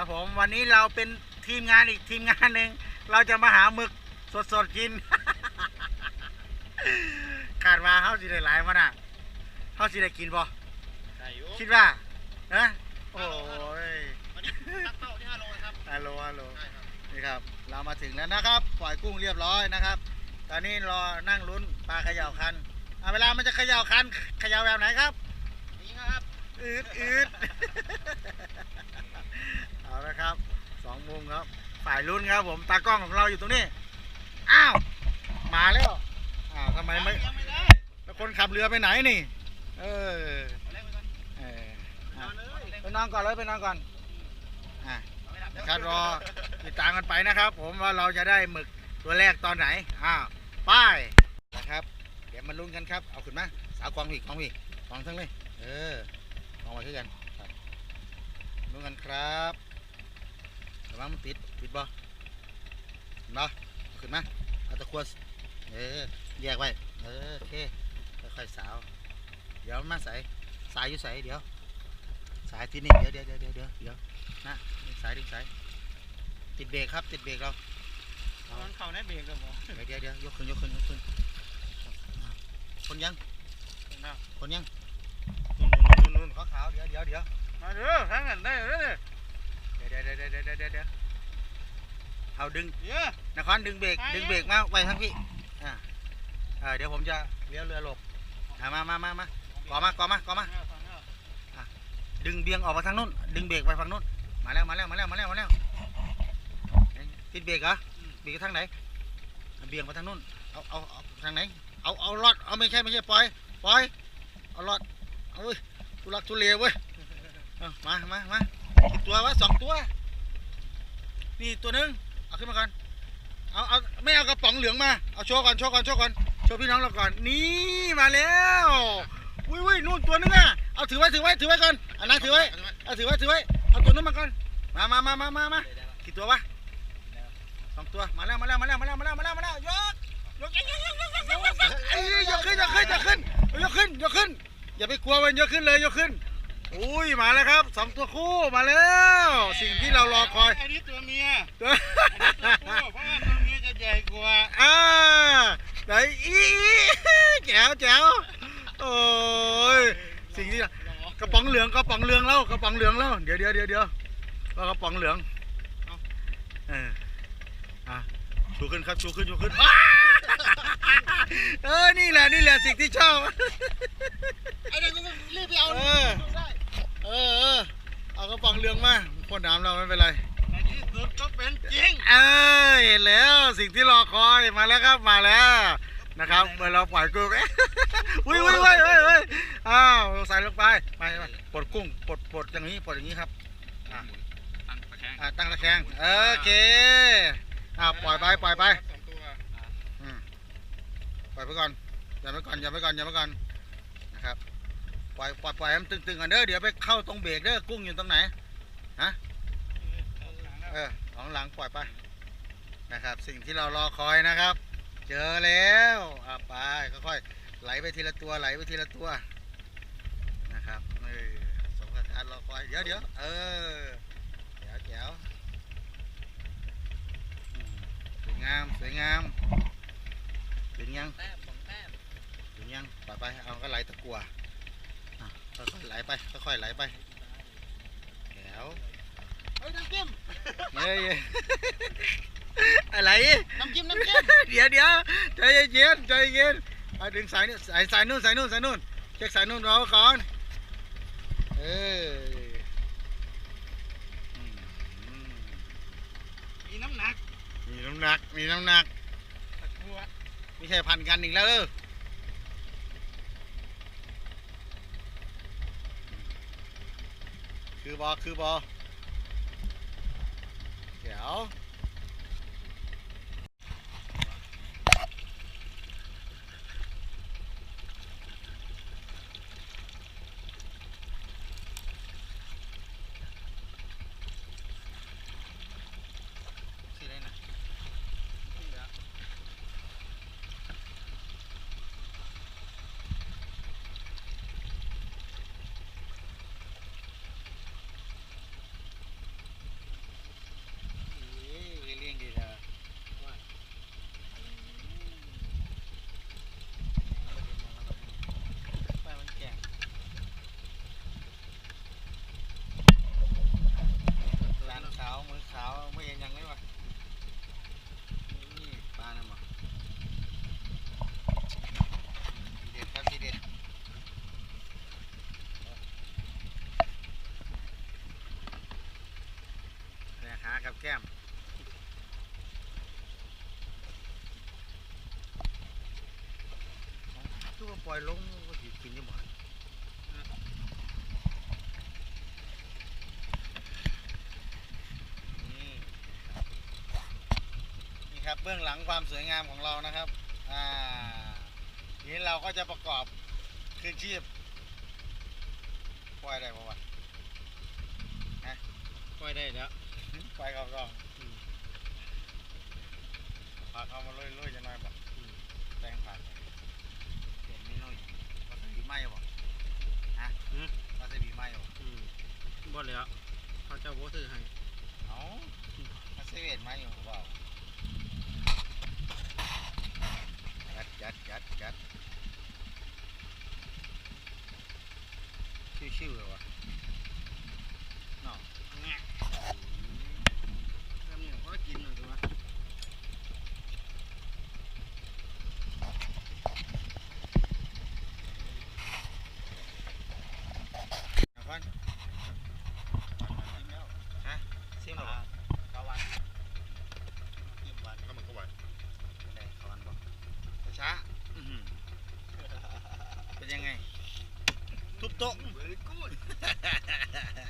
ครับผมวันนี้เราเป็นทีมงานอีกทีมงานหนึ่งเราจะมาหาหมึกสดๆกินขาดมาเขาสิได้หลายมันอะเขาสิได้กินบ่ใช่อยู่คิดว่านะโอ้ยวันนี้ตั้งเป้าที่5โลนะครับฮัลโหลฮัลโหลใช่ครับนี่ครับ เรามาถึงแล้วนะครับ ปล่อยกุ้งเรียบร้อยนะครับ ตอนนี้รอนั่งลุ้นปลาเขย่าคันอะเวลามันจะเขย่าคันเขย่าแบบไหนครับนี่ครับอืดอืด เอาละครับสองมุมครับฝ่ายลุ้นครับผมตากล้องของเราอยู่ตรงนี้อ้าวมาแล้วอ้าวทำไมไม่ยังไม่ได้แล้วคนขับเรือไปไหนนี่เออเอาแรกไปก่อนเออเอาอะเลยไปนอนก่อนเลยไปนอนก่อนอะเอาไม่รับนะครับรอติดตามกันไปนะครับ ผมว่าเราจะได้หมึกตัวแรกตอนไหนอ้าวป้ายนะครับ เดี๋ยวมาลุ้นกันครับเอาขึ้นมาสาวกองผีกองผีกองทั้งเลยเออมองมาคือกันครับดูกันครับ ระวังมันติดติดบ่เห็นบ่เอาขึ้นมาเอาตะควสเออแยกไว้เออโอเคค่อยๆสาว เดี๋ยวมันมาใส่สายอยู่ใส่เดี๋ยวสายที่นี่เดี๋ยวเดี๋ยวเดี๋ยวเดี๋ยวเดี๋ยวเดี๋ยวนะดึงสายดึงสายติดเบรกครับติดเบรกเรามันเข่าในเบรกเลยบ่เดี๋ยวเดี๋ยวเดี๋ยวยกขึ้นยกขึ้นยกขึ้นคนยังคนยังนู่นนู่นนู่นขาวๆเดี๋ยวเดี๋ยวเดี๋ยวมาเด้อทั้งนั้นได้เด้อ เดี๋ยวเดี๋ยวเดี๋ยวเดี๋ยวเดี๋ยวเดี๋ยวเดี๋ยวเอาดึงเดี๋ยอะ นครดึงเบรกดึงเบรกมาไว้ทั้งพี่อ่าเออเดี๋ยวผมจะเลี้ยวเรือหลบอ่ามามามามาก่อมาก่อมาก่อมา ดึงเบี่ยงออกมาทางนู้น ดึงเบรกไปฝั่งนู้น มาแล้วมาแล้วมาแล้วมาแล้วมาแล้วติดเบรกเหรอเบรกทางไหน เบี่ยงไปทางนู้น เอาเอาเอาทางไหน เอาเอารอด เอาไม่ใช่ไม่ใช่ปล่อยปล่อย เอารอดเอาเว้ยทุลักทุเลเว้ยเอามามามากี่ ตัววะสองตัว นี่ตัวหนึงเอาขึ้นมาก่อนเอาเอาไม่เอากระป๋องเหลืองมาเอาโชว์ก่อนโชว์ก่อนโชว์ก่อนโชว์พี่น้องเราก่อนนี่มาแล้ววุ้ยวุ้ยนู่นตัวนึงอะเอาถือไว้ถือไว้ถือไว้ก่อนอันนั้นถือไว้เอาถือไว้ถือไว้เอาตัวนู้นมาก่อนมามามามามามากี่ตัววะสองตัวมาแล้วมาแล้วมาแล้วมาแล้วมาแล้วมาแล้วมาแล้วยกยกยกยกยกยกยกยกเอ้ยยกขึ้นยกขึ้นยกขึ้นยกขึ้นยกขึ้นอย่าไปกลัวมันยกขึ้นเลยยกขึ้น อุ้ยมาแล้วครับสองตัวคู่มาแล้ว สิ่งที่เรารอคอยอันนี้ตัวเมียตัวเพราะว่าตัวเมียจะใหญ่กว่าอ่าไหนอีแจ๋วแจ๋วโอ้ยสิ่งที่กระป๋องเหลืองกระป๋องเหลืองแล้วกระป๋องเหลืองแล้วเดี๋ยวเดี๋ยวเดี๋ยวเดี๋ยวเอากระป๋องเหลืองเอออะชูขึ้นครับชูขึ้นชูขึ้นอ้าเออนี่แหละนี่แหละสิ่งที่ชอบไอ้เด็กก็รีบไปเอา เออ ได้ เออเออเอา กระป๋องเหลืองมาพ่นน้ำเราไม่เป็นไรในที่สุดก็เป็นจริงเออเห็นแล้วสิ่งที่รอคอยมาแล้วครับมาแล้วนะครับเมื่อเราปล่อยกุ้งอุ้ยอุ้ยอุ้ยอุ้ยอุ้ยอ้าวใส่ลงไปไปไปปลดกุ้งปลดปลดอย่างนี้ปลดอย่างนี้ครับอะตั้งตะแคงอะตั้งตะแคงโอเคอะปล่อยไปปล่อยไปสองตัวอืมปล่อยไปก่อนอย่าไปก่อนอย่าไปก่อนอย่าไปก่อนนะครับ ปล่อยปล่อยปล่อยให้มันตึงๆก่อนเด้อเดี๋ยวไปเข้าตรงเบรกเด้อกุ้งอยู่ตรงไหนเออของหลังปล่อยไปนะครับ สิ่งที่เรารอคอยนะครับ เจอแล้วอะไปค่อยๆไหลไปทีละตัวไหลไปทีละตัวนะครับเออสมกับการรอคอยเดี๋ยวเดี๋ยวเออเดี๋ยวเดี๋ยวอืมสวยงามสวยงามถึงยังแต้มสองแต้มถึงยังปล่อยไปเอาก็ไหลตะกัวอะ ค่อยๆไหลไป ค่อยๆไหลไปแถวเฮ้ยน้ำจิ้มเฮ้ยอะไร น้ำจิ้มน้ำจิ้มเดี๋ยวเดี๋ยวใจเย็นใจเย็นเอาดึงสายนี่สายสายนู่นสายนู่นสายนู่นเช็คสายนู่นรอก่อนเอออืมอืมมีน้ำหนัก มีน้ำหนัก มีน้ำหนักตะกัวไม่ใช่พันกันอีกแล้วเออ คือบอคือบอเดี๋ยวชื่ออะไรนะ กับแก้มตัวาป ล่อยลงก็สิกินได้หมดนี่นี่ครับเบื้องหลังความสวยงามของเรานะครับ อ่าทีนี้เราก็จะประกอบเครื่องชีพปล่อยได้ปะวะปล่อยได้แล้วปล่อยเขากองพาเขามาลุยลุยๆจะน้อยบ่แป้งผัดเปลี่ยนเมนูอย่างวาซาบิ ไหม้บ่ฮะวาซาบิไหม้บ่อืมบ่แล้วเขาเจ้าบ่ซื้อให้เอ้ามาเซเว่นมาอยู่เปล่ายัดยัดยัดยัดชิวๆเลยวะเนาะ แง่แล้วนี่เขากินหน่อยดูวะ stop. Very good.